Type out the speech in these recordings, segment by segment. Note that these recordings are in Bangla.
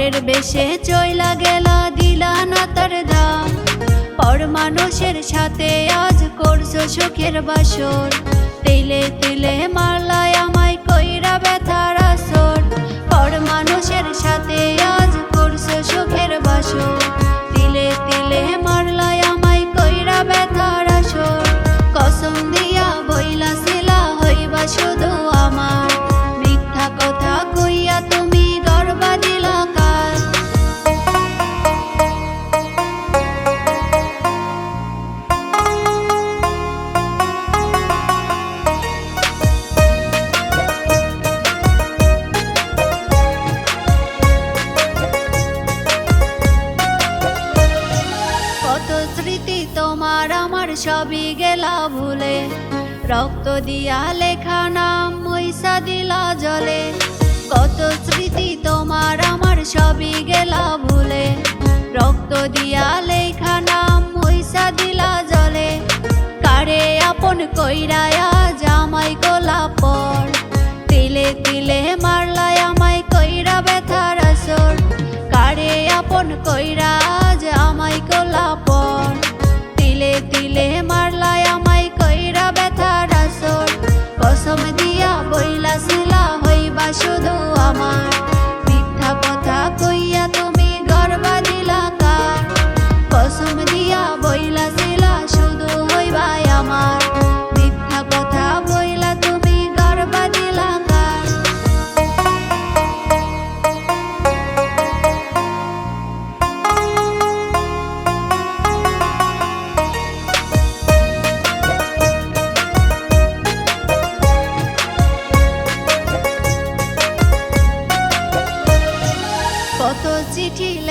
বরের বেশে চইলা গেলা, দিলা না তার দাম। পর মানুষের সাথে আজ করছ সুখের বাসর। তিলে তিলে মারলায় আমায় কইরা ব্যথার আসর। পর মানুষের সাথে সবই গেলা ভুলে। রক্ত দিয়া লেখা নাম মইসা দিলা জলে। কত স্মৃতি তোমার, আমার সবই গেলা ভুলে। রক্ত দিয়া লেখা নাম মইসা দিলা জলে। কারে আপন কইরায়া জামাই গোলা পর। তিলে তিলে মারলায় আমায় কইরা ব্যথার আসর। কারে আপন কইরা শিলা হইবা শুধু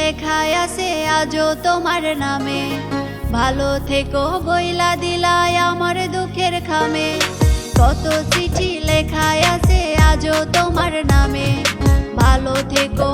লেখায় আছে আজও তোমার নামে। ভালো থেকো বইলা দিলাই আমার দুঃখের খামে। কত চিঠি লেখায় আছে আজও তোমার নামে। ভালো থেকো